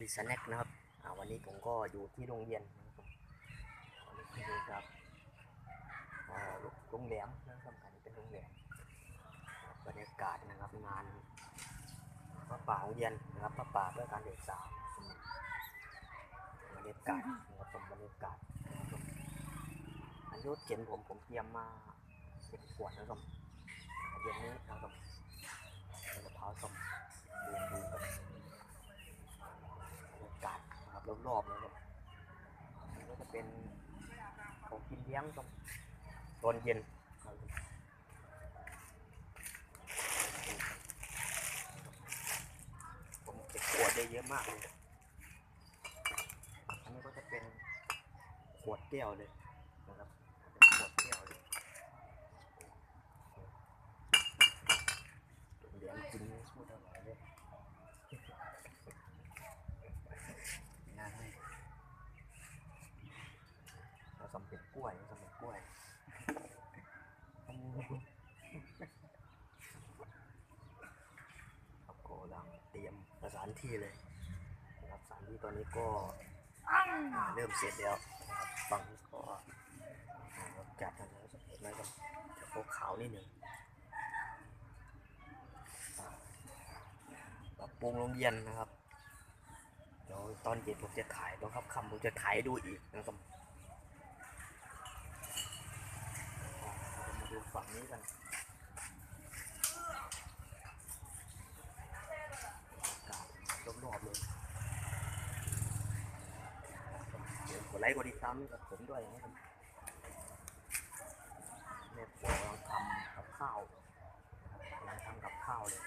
ดิสแน็คนะครับอ่าวันนี้ผมก็อยู่ที่โรงเรียนนะครับนี่คือครับอ่าโรงแรมนะครับอันนี้เป็นโรงแรมบรรยากาศนะครับงานพระป่าโรงเรียนนะครับพระป่าเพื่อการศึกษาบรรยากาศนะครับผมบรรยากาศนะครับอายุเขียนผมผมเตรียมมาเป็นขวดนะครับเย็นนี้นะครับมะพร้าวส้มเรียนดูกัน บรรยากาศนะค รอบๆเลยครับอันก็จะเป็นของกินเลี้ยงตอนตอนเย็นผมเก็บขวดได้เยอะมากเลยอันนี้ก็จะเป็นขวดแก้วเลยนะครับเป็นขวดแก้วเลยเหรียญกินพูดอร่อยเลย น่าให้เราสำเป็นกล้วยสำเป็นกล้วยครับก็กำลังเตรียมสถานที่เลยนะครับสานที่ตอนนี้ก็เริ่มเสร็จแล้วนะครับฝั่งนี้ก็จัดทางแล้วสำเร็จแล้วจะโคขาวนิดหนึ่งปรับปรุงโรงเรียนนะครับเดี๋ยวตอนเย็นผมจะถ่ายตอนค่ำผมจะถ่ายให้ดูอีกนะครับมาดูฝั่งนี้กันอากาศรอบๆเลยเดี๋ยวกด ไลค์กดติดตามกับผมด้วยนะครับแม่ผมกำลังทำกับข้าวกำลังทำกับข้าวเลย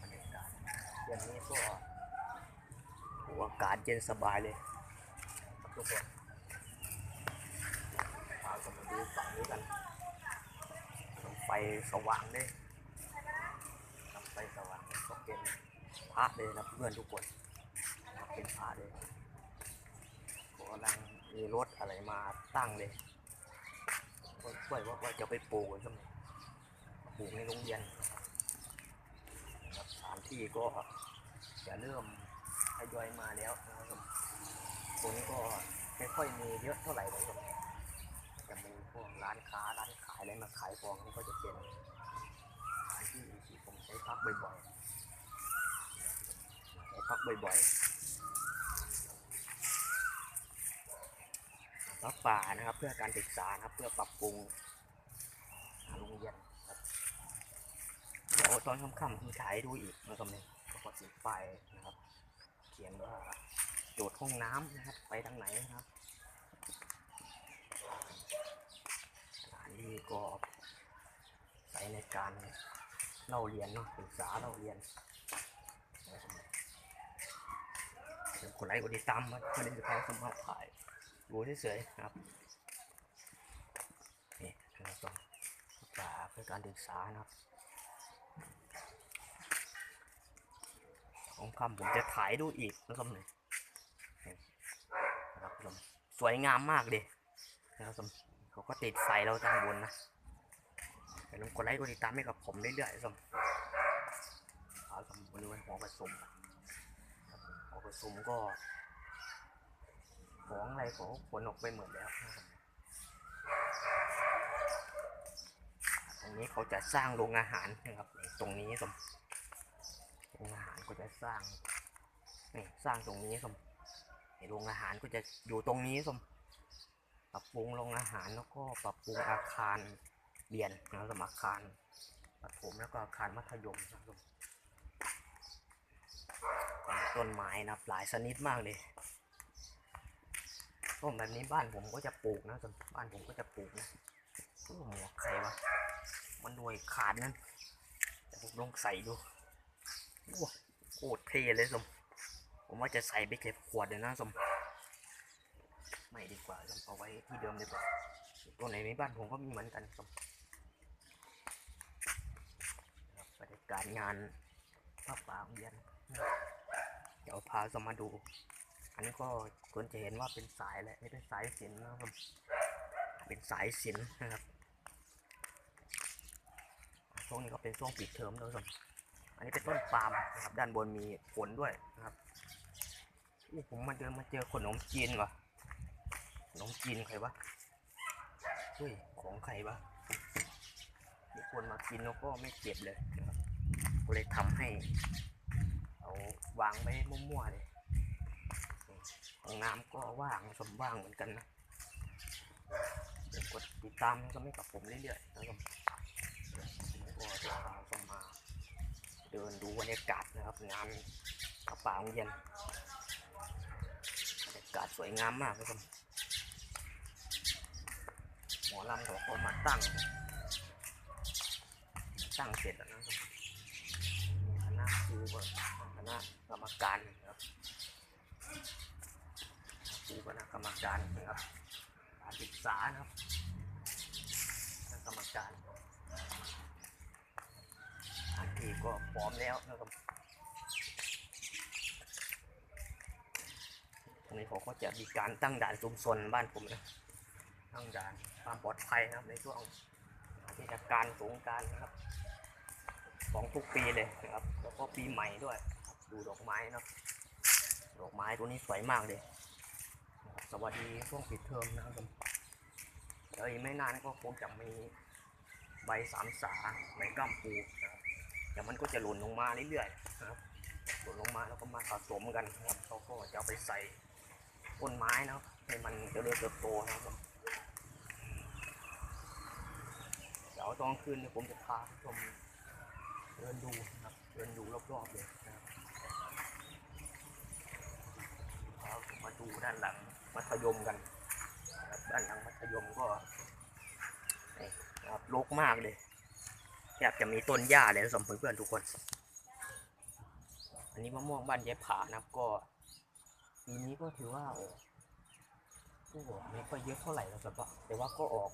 บรรยากาศเดือนนี้ก็โอ้อากาศเย็นสบายเลยครับทุกคนพากันมาดูฝั่งนี้กันไฟสว่างเลยไฟสว่างก็เป็นพระเลยนะเพื่อนทุกคนเป็นพระเลย กำลังมีรถอะไรมาตั้งเลยก็ช่วยว่าว่าจะไปปลูกใช่ไหมปลูกในโรงเรียนนสถานที่ก็จะเริ่มทยอยมาแล้วนะครับตรงนี้ก็ไม่ค่อยมีเยอะเท่าไหร่เลยครับจะมีพวกร้านค้าร้านขายอะไรมาขายของนี่ก็จะเป็นร้านที่ที่ผมใช้พักบ่อยๆใช้พักบ่อยๆ พักป่านะครับ เพื่อการศึกษานะครับ เพื่อปรับปรุงโรงเรียนครับเดี๋ยวตอนค่ำๆผมถ่ายให้ดูอีกนะครับเนี่ยก็กดสีไฟนะครับ เขียนว่าโจทย์ห้องน้ำนะครับ ไปทางไหนนะครับสถานที่ก็ใช้ในการเล่าเรียนเนาะศึกษาเล่าเรียนเดี๋ยวกดไลค์กดติดตามมาไม่ได้จะพาสมาถ่าย ดูเฉยๆนะครับนี่นะครับศึกษาเพื่อการศึกษานะครับของคำผมจะถ่ายดูอีกนะครับเนี่ยนะครับผมสวยงามมากเลยนะครับผมเขาก็ติดไฟเราด้านบนนะอย่าลืมกดไลค์กดติดตามให้กับผมเรื่อยๆครับเอาสมมาดูหอประชุมครับหอประชุมก็ ของอะไรของขนออกไปหมดแล้วตรงนี้เขาจะสร้างโรงอาหารนะครับ ตรงนี้สมโรงอาหารก็จะสร้างนี่สร้างตรงนี้สมโรงอาหารก็จะอยู่ตรงนี้สมปรับปรุงโรงอาหารแล้วก็ปรับปรุงอาคารเรียนนะสมอาคารประถมแล้วก็อาคารมัธยมนะครับต้นไม้นะหลายชนิดมากเลย ต้นแบบนี้บ้านผมก็จะปลูกนะสมบ้านผมก็จะปลูกนะโอ้หมวกใครวะมันหน่วยขาดนั่นแต่ผมลองใส่ดูโอ้โคตรเท่เลยสม ผมว่าจะใส่ไปเก็บขวดเลยนะสม ไม่ดีกว่าสมเอาไว้ที่เดิมดีกว่าตัวไหนในบ้านผมก็มีเหมือนกันสมครับรรยากาศงานภาพป่าโรงเรียน เดี๋ยวพาสมมาดู อันนี้ก็คนจะเห็นว่าเป็นสายแหละนี่เป็นสายสินนะครับ เป็นสายสินนะครับช่วงนี้ก็เป็นช่วงปิดเทอมแล้วสมอันนี้เป็นต้นปาล์มนะครับ ด้านบนมีผลด้วยนะครับอู้ผมมาเดินมาเจอขนมจีนว่ะขนมจีนใครวะเฮ้ยของใครวะมีคนมากินแล้วก็ไม่เก็บเลยนะครับก็เลยทำให้ เอาวางไว้มั่วๆเลย ห้องน้ำก็ว่างสมว่างเหมือนกันนะกดติดตามก็ไม่กับผมเรื่อยๆนะครับก็จะพาเข้ามาเดินดูบรรยากาศนะครับงานกระเป๋าโรงเย็นบรรยากาศสวยงามมากเลยครับหมอลำเขาก็มาตั้ง ตั้งเสร็จแล้วนะครับคณะครูกับคณะกรรมการนะครับ ครูคณะกรรมการนะครับการศึกษานะครับคณะกรรมการอันที่ก็พร้อมแล้วนะครับตรงนี้เขาก็จะมีการตั้งด่านชุมชนบ้านผมนะตั้งด่านความปลอดภัยนะครับในช่วงเทศกาลสงการนะครับ ของทุกปีเลยนะครับ แล้วก็ปีใหม่ด้วยดูดอกไม้นะดอกไม้ตัวนี้สวยมากเลย สวัสดีช่วงปิดเทอมนะครับผมเดี๋ยวอีกไม่นานก็คงจะมีใบสามสาใบก้ามปูนะครับเดี๋ยวมันก็จะหล่นลงมาเรื่อยๆนะครับหล่นลงมาแล้วก็มาสะสมกันนะครับเขาก็จะเอาไปใส่ต้นไม้นะครับให้มันเจริญเติบโตนะครับผมเดี๋ยวตอนคืนเนี่ยผมจะพาชมเดินดูนะครับเดินดูรอบๆเลยนะครับมาดูด้านหลัง มัธยมกันบด้านหลังมัธยมก็ครับรกมากเลยแทบจะมีต้นหญ้าเลยสำหรับเพื่อนๆทุกคน อันนี้มะม่วงบ้านยายผานะครับก็ปีนี้ก็ถือว่าโอ้โหไม่ค่อยเยอะเท่าไหร่แล้วครับแต่ว่าก็ออก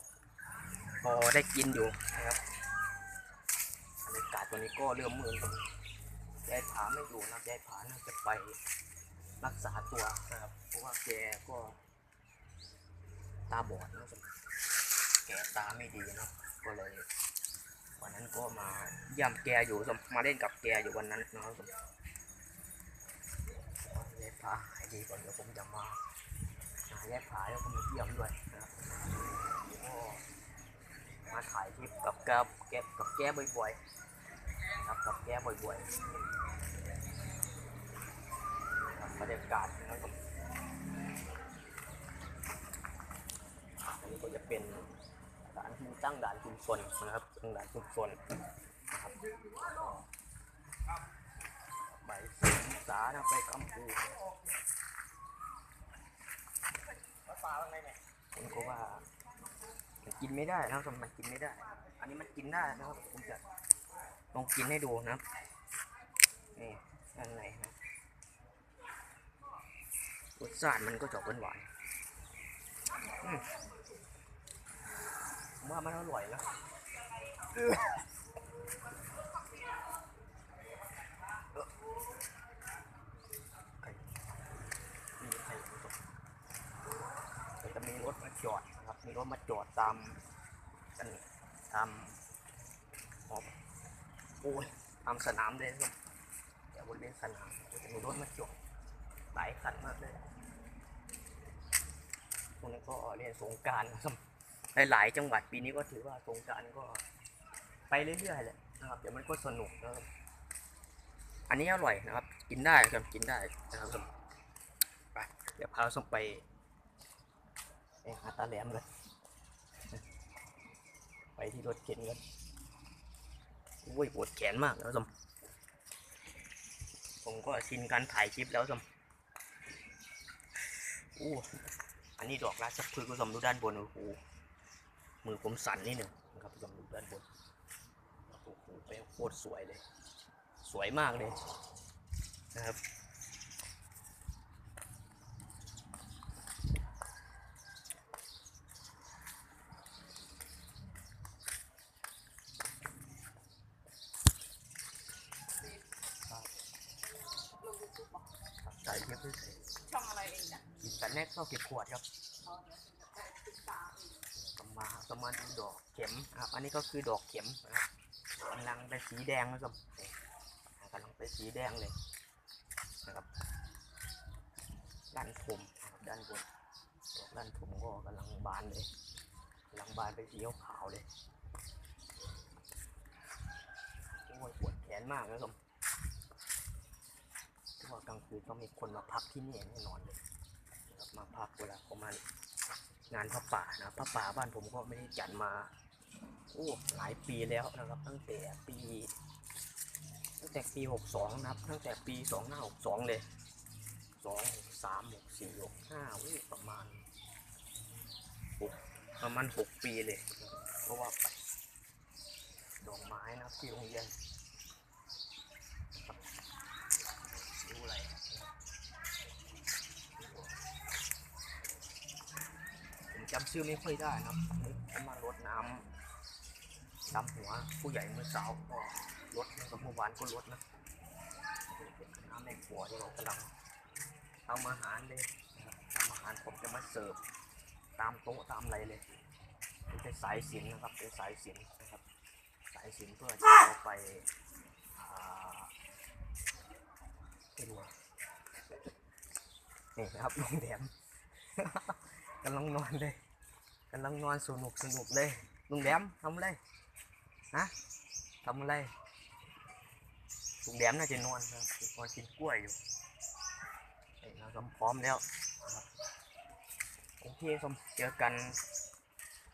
พอได้กินอยู่นะครับบรรยากาศตัวนี้ก็เริ่มมืดครับยายผาไม่อยู่นะยายผาน่าจะไป รักษาตัวนะครับ เพราะว่าแกก็ตาบอดนะครับแกตาไม่ดีนะก็เลยวันนั้นก็มาเย่ำแกอยู่สมมาเล่นกับแกอยู่วันนั้นนะครับแยกผาหายดีก่อนเดี๋ยวผมจะมาหาแยกผาแล้วก็มาเยี่ยมด้วยนะครับมาถ่ายคลิปกับแกแกกับแกบ่อยๆครับกับแกบ่อยๆ บรรยากาศนะครับอันนี้ก็จะเป็นด่านที่ตั้งด่านชุมชนนะครับตั้งด่านชุมชนนะครับใบสีสานะไปกำปูผมก็ว่ามันกินไม่ได้นะครับมันกินไม่ได้ อันนี้มันกินได้นะครับผมจะลองกินให้ดูนะครับนี่ด้านในนะ รสชาติมันก็จะหวานหวายว่ามันอร่อยนะไข่มีไข่ผสมเดี๋ยวจะมีรถมาจอดนะครับ มีรถมาจอดตามกันตามหอบโอ้ยตามสนามเลยนะครับเดี๋ยวบริเวณสนามจะมีรถมาจอดหลายคันมากเลย วกนี้ก็เรียนสงการนะครับหลายๆจังหวัดปีนี้ก็ถือว่าสงการก็ไปเรื่อยๆแหละนะครับเดี๋ยวมันก็สนุกนะครับอันนี้อร่อยนะครับ กินได้ครับกินได้นะครับไปเดี๋ยวพาส้มไปหาตาแหลมกันไปที่รถเข็นกันอุ้ยปวดแขนมากแล้วสมผมก็ชินการถ่ายคลิปแล้วสมอู้ อันนี้ดอกราชพฤกษ์ก็สมดูด้านบนโอ้โหมือผมสั่นนิดหนึ่งนะครับลองดูด้านบนโอ้โหแป้งโคตรสวยเลย สวยมากเลยนะครับใส่เยอะเลย กินแต่แรกเข้าเก็บขวดครับประมาณประมาดูดอกเข็มนะครับ อันนี้ก็คือดอกเข็มนะครับกำลังเป็นสีแดงนะครับเป็นสีแดงเลยนะครับด้านผมนะครับด้านบนดอกด้านผมก็กำลังบานเลยกำลังบานเป็นสีขาวเลยโอ้ยปวดแขนมากนะสมเพราะว่ากลางคืนต้องมีคนมาพักที่นี่แน่นอนเลย มาพักเวลาเขามางานพระป่านะพระป่าบ้านผมก็ไม่ได้จัดมาโอ้หลายปีแล้วนะครับ ตั้งแต่ปีตั้งแต่ปีหกสองนะครับ ตั้งแต่ปีสองห้าหกสองเลยสองสามหกสี่หกห้าโอ้ประมาณหกประมาณหกปีเลย เพราะว่าไปดอกไม้นะที่โรงเรียนครับดูอะไร ชื่อไม่ค่อยได้นะครับผมมารดน้ำดำหัวผู้ใหญ่เมื่อเช้าก็ลดนะครับเมื่อวานก็ลดนะน้ำในครัวที่เรากำลังทำอาหารเลยทำอาหารผมจะมาเสิร์ฟตามโต๊ะตามอะไรเลยเป็นสายสินนะครับเป็นสายสินนะครับ สายสินเพื่อจะเอาไปอ่าเป็นไงนี่ครับลุงแดมกำลังนอนเลย กำลังนอนสนุกสนุกเลยลุงแดมทำอะไรฮะทำอะไรลุงแดมน่าจะนอนครับนอนกินกล้วยอยู่เราทำพร้อมแล้วโอเคสมเจอกัน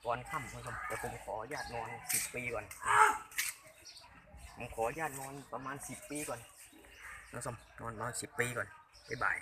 ตอนค่ำนะครับแต่ผมขอญาตนอนสิบปีก่อน ผมขอญาตนอนประมาณสิบปีก่อนนะสมนอนนอนสิบปีก่อนบ๊ายบาย